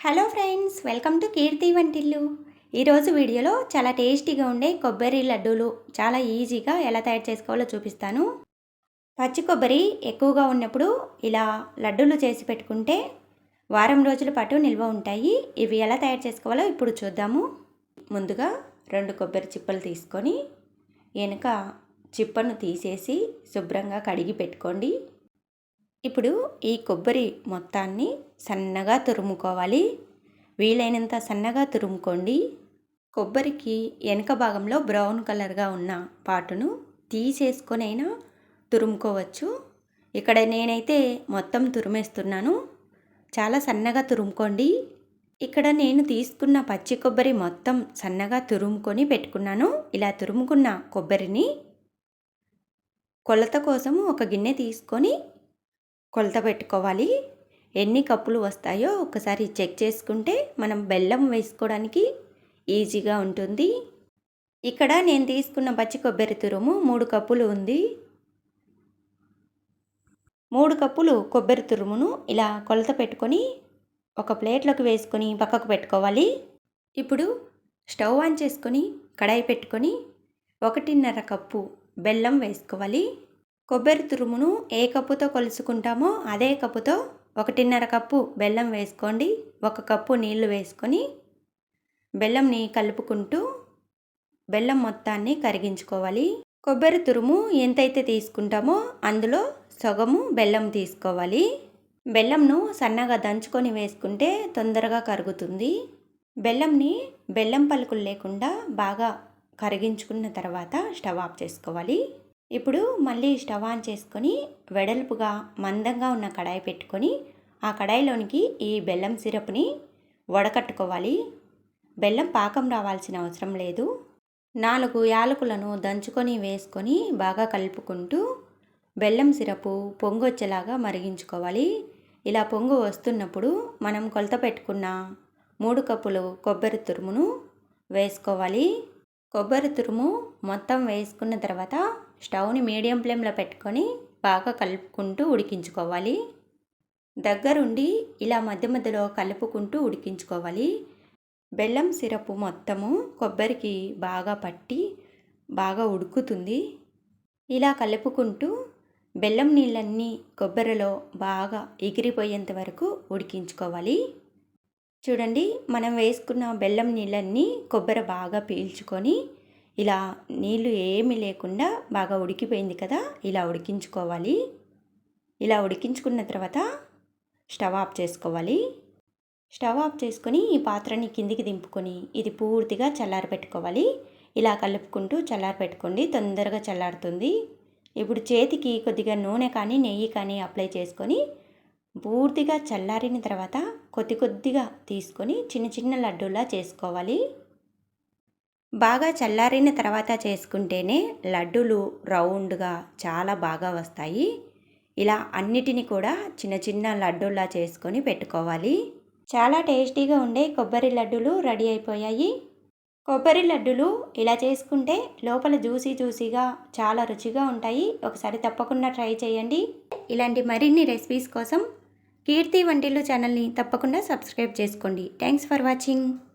Hello friends welcome to Keerthi Vantillu ఈరోజు వీడియోలో చాలా టేస్టీగా ఉండే కొబ్బరి లడ్డూలు చాలా ఈజీగా ఎలా తయారు చేసుకోవాలో చూపిస్తాను. పచ్చి కొబ్బరి ఎక్కువగా ఉన్నప్పుడు ఇలా లడ్డూలు చేసి పెట్టుకుంటే వారం రోజుల పాటు నిల్వ ఉంటాయి. ఇవి ఎలా తయారు చేసుకోవాలో ఇప్పుడు చూద్దాము. ముందుగా రెండు కొబ్బరి చిప్పలు తీసుకొని వెనుక చిప్పను తీసేసి శుభ్రంగా కడిగి పెట్టుకోండి. ఇప్పుడు ఈ కొబ్బరి మొత్తాన్ని సన్నగా తురుముకోవాలి. వీలైనంత సన్నగా తురుముకోండి. కొబ్బరికి వెనక భాగంలో బ్రౌన్ కలర్గా ఉన్న పాటును తీసేసుకొనైనా తురుముకోవచ్చు. ఇక్కడ నేనైతే మొత్తం తురిమేస్తున్నాను. చాలా సన్నగా తురుముకోండి. ఇక్కడ నేను తీసుకున్న పచ్చి కొబ్బరి మొత్తం సన్నగా తురుముకొని పెట్టుకున్నాను. ఇలా తురుముకున్న కొబ్బరిని కొలత కోసం ఒక గిన్నె తీసుకొని కొలత పెట్టుకోవాలి. ఎన్ని కప్పులు వస్తాయో ఒకసారి చెక్ చేసుకుంటే మనం బెల్లం వేసుకోవడానికి ఈజీగా ఉంటుంది. ఇక్కడ నేను తీసుకున్న పచ్చి కొబ్బరి తురుము మూడు కప్పులు ఉంది. మూడు కప్పులు కొబ్బరి తురుమును ఇలా కొలత పెట్టుకొని ఒక ప్లేట్లోకి వేసుకొని పక్కకు పెట్టుకోవాలి. ఇప్పుడు స్టవ్ ఆన్ చేసుకొని కడాయి పెట్టుకొని ఒకటిన్నర కప్పు బెల్లం వేసుకోవాలి. కొబ్బరి తురుమును ఏ కప్పుతో కొలుసుకుంటామో అదే కప్పుతో ఒకటిన్నర కప్పు బెల్లం వేసుకోండి. ఒక కప్పు నీళ్ళు వేసుకొని బెల్లంని కలుపుకుంటూ బెల్లం మొత్తాన్ని కరిగించుకోవాలి. కొబ్బరి తురుము ఎంతైతే తీసుకుంటామో అందులో సగము బెల్లం తీసుకోవాలి. బెల్లంను సన్నగా దంచుకొని వేసుకుంటే తొందరగా కరుగుతుంది. బెల్లంని బెల్లం పలుకులు లేకుండా బాగా కరిగించుకున్న తర్వాత స్టవ్ ఆఫ్ చేసుకోవాలి. ఇప్పుడు మళ్ళీ స్టవ్ ఆన్ చేసుకొని వెడల్పుగా మందంగా ఉన్న కడాయి పెట్టుకొని ఆ కడాయిలోనికి ఈ బెల్లం సిరప్ని వడకట్టుకోవాలి. బెల్లం పాకం రావాల్సిన అవసరం లేదు. నాలుగు యాలకులను దంచుకొని వేసుకొని బాగా కలుపుకుంటూ బెల్లం సిరపు పొంగొచ్చేలాగా మరిగించుకోవాలి. ఇలా పొంగు వస్తున్నప్పుడు మనం కొలత పెట్టుకున్న మూడు కప్పులు కొబ్బరి తురుమును వేసుకోవాలి. కొబ్బరి తురుము మొత్తం వేసుకున్న తర్వాత స్టవ్ని మీడియం ఫ్లేమ్లో పెట్టుకొని బాగా కలుపుకుంటూ ఉడికించుకోవాలి. దగ్గరుండి ఇలా మధ్య మధ్యలో కలుపుకుంటూ ఉడికించుకోవాలి. బెల్లం సిరపు మొత్తము కొబ్బరికి బాగా పట్టి బాగా ఉడుకుతుంది. ఇలా కలుపుకుంటూ బెల్లం నీళ్ళన్నీ కొబ్బరిలో బాగా ఎగిరిపోయేంత వరకు ఉడికించుకోవాలి. చూడండి మనం వేసుకున్న బెల్లం నీళ్ళన్నీ కొబ్బరి బాగా పీల్చుకొని ఇలా నీళ్ళు ఏమీ లేకుండా బాగా ఉడికిపోయింది కదా ఇలా ఉడికించుకోవాలి. ఇలా ఉడికించుకున్న తర్వాత స్టవ్ ఆఫ్ చేసుకోవాలి. స్టవ్ ఆఫ్ చేసుకొని ఈ పాత్రని కిందికి దింపుకొని ఇది పూర్తిగా చల్లారి పెట్టుకోవాలి ఇలా కలుపుకుంటూ చల్లారి పెట్టుకోండి తొందరగా చల్లారుతుంది. ఇప్పుడు చేతికి కొద్దిగా నూనె కానీ నెయ్యి కానీ అప్లై చేసుకొని పూర్తిగా చల్లారిన తర్వాత కొద్ది కొద్దిగా తీసుకొని చిన్న చిన్న లడ్డూలా చేసుకోవాలి. బాగా చల్లారిన తర్వాత చేసుకుంటేనే లడ్డూలు రౌండ్గా చాలా బాగా వస్తాయి. ఇలా అన్నిటిని కూడా చిన్న చిన్న లడ్డూలా చేసుకొని పెట్టుకోవాలి. చాలా టేస్టీగా ఉండే కొబ్బరి లడ్డూలు రెడీ అయిపోయాయి. కొబ్బరి లడ్డూలు ఇలా చేసుకుంటే లోపల జ్యూసీ జ్యూసీగా చాలా రుచిగా ఉంటాయి. ఒకసారి తప్పకుండా ట్రై చేయండి. ఇలాంటి మరిన్ని రెసిపీస్ కోసం కీర్తి వంటిల్లు ఛానల్ని తప్పకుండా సబ్స్క్రైబ్ చేసుకోండి. Thanks for watching.